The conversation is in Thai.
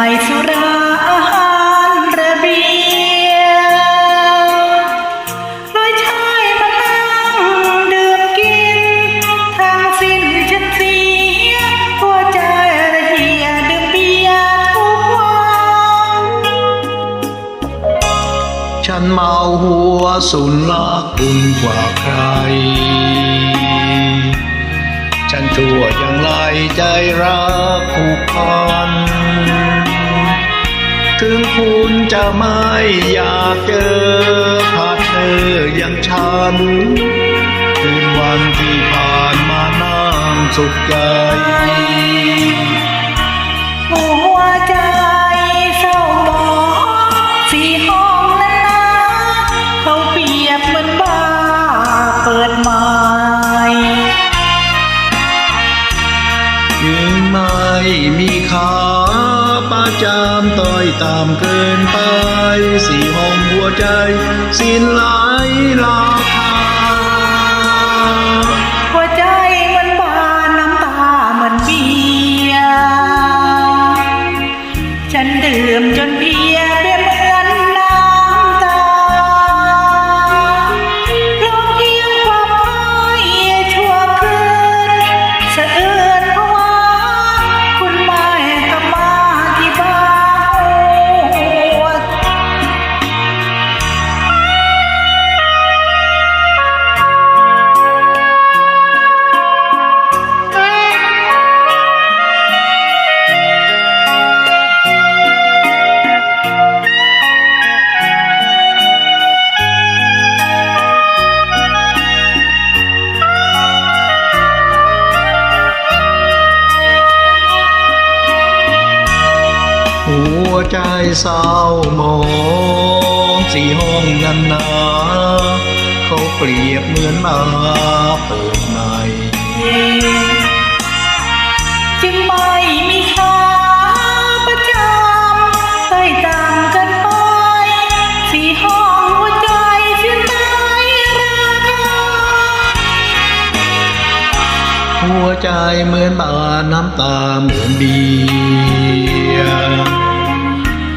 ายสุราอาหารระเบียลอยชายมานั่งดื่มกิน ทางสิ้นฉันเสียหัวใจระเหียดื่มเบียร์ทุกวันฉันเมาหัวสุนละคุณกว่าใคร ฉันชั่วอย่างไรใจรักคู่พอ ถึงคุณจะไม่อยากเจอพาเธออย่างฉันคืนวันที่ผ่านมานั่งสุขใจหัวใจเศร้าหมองสี่ห้องนั้นนะเขาเปรียบเหมือนบ้าเปิดให ม่ยิ่งไม่มีขาประจามต่อยตามเกินไป สี่ห้องหัวใจ สิ้นหลายราคา หัวใจเศร้าหมองสี่ห้องนั้นนาเขาเปรียบเหมือนมาเปิดใหม่จึงไม่มีค่าประจำใส่ต่างกันไปสี่ห้องหัวใจเสียดายราคาหัวใจเหมือนบานน้ำตาเหมือนเบียร์